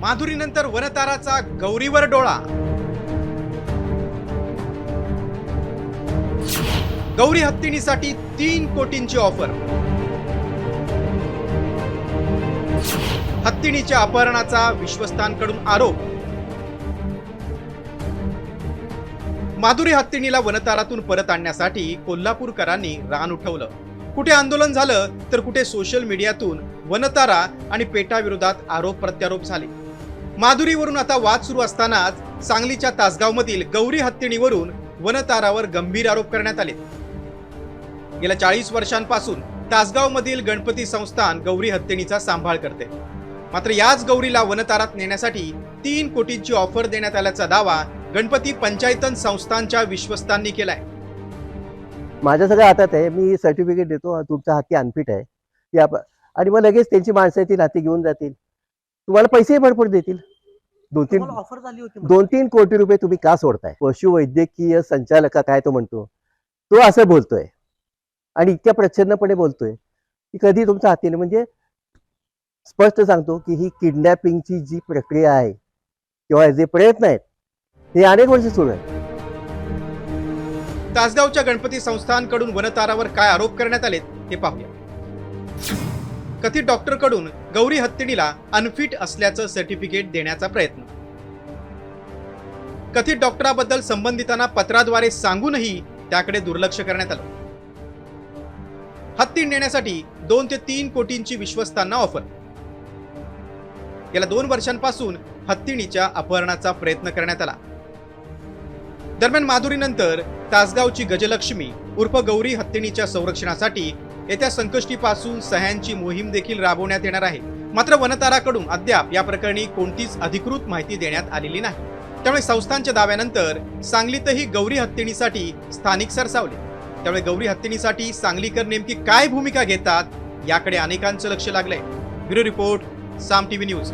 माधुरीनंतर वनताराचा गौरीवर डोळा. गौरी हत्तीणीसाठी तीन कोटींची ऑफर. हत्तीणीच्या अपहरणाचा विश्वस्तांकडून आरोप. माधुरी हत्तीणीला वनतारातून परत आणण्यासाठी कोल्हापूरकरांनी रान उठवलं. कुठे आंदोलन झालं तर कुठे सोशल मीडियातून वनतारा आणि पेटाविरोधात आरोप प्रत्यारोप झाले. माधुरीवरून आता वाद सुरू असतानाच सांगलीच्या तासगावमधील गौरी हत्तीणीवरून वनतारावर गंभीर आरोप करण्यात आले. गेल्या चाळीस वर्षांपासून तासगावमधील गणपती संस्थान गौरी हत्तीणीचा सांभाळ करते. मात्र याच गौरीला वनतारात नेण्यासाठी तीन कोटींची ऑफर देण्यात आल्याचा दावा गणपती पंचायतन संस्थांच्या विश्वस्तांनी केलाय. माझ्या सगळ्या हातात आहे. मी सर्टिफिकेट देतो. तुमचा हत्ती अनफिट आहे. या आणि मग लगेच त्यांची माणसं येतील हाती घेऊन जातील. तुम्हाला पैसेही भरपूर देतील. दोन तीन ऑफर झाली होती दोन तीन कोटी रुपये तुम्ही का सोडताय? पशुवैद्यकीय संचालक का काय तो म्हणतो. तो असं बोलतोय. आणि इतक्या प्रच्छन्नपणे बोलतोय. की कधी तुमचा हातीने म्हणजे स्पष्ट सांगतो की ही किडनॅपिंगची जी प्रक्रिया आहे किंवा जे प्रयत्न आहेत हे अनेक वर्ष सुरू आहेत. तासगावच्या गणपती संस्थांकडून वनतारावर काय आरोप करण्यात आलेत ते पाहूया. कथित डॉक्टरकडून गौरी हत्तीणीला अनफिट असल्याचं सर्टिफिकेट देण्याचा प्रयत्न. कथित डॉक्टराबद्दल संबंधितांना पत्राद्वारे सांगूनही त्याकडे दुर्लक्ष करण्यात आलं. हत्ती नेण्यासाठी दोन ते तीन कोटींची विश्वस्तांना ऑफर. गेल्या दोन वर्षांपासून हत्तीणीच्या अपहरणाचा प्रयत्न करण्यात आला. दरम्यान माधुरीनंतर तासगावची गजलक्ष्मी उर्फ गौरी हत्तीणीच्या संरक्षणासाठी येत्या संकष्टीपासून सह्यांची मोहीम देखील राबवण्यात येणार आहे. मात्र वनताराकडून अद्याप या प्रकरणी कोणतीच अधिकृत माहिती देण्यात आलेली नाही. त्यामुळे संस्थांच्या दाव्यानंतर सांगलीतही गौरी हत्तीणीसाठी स्थानिक सरसावले. त्यामुळे गौरी हत्तीणीसाठी सांगलीकर नेमकी काय भूमिका घेतात याकडे अनेकांचं लक्ष लागलंय. Bureau report Saam TV news.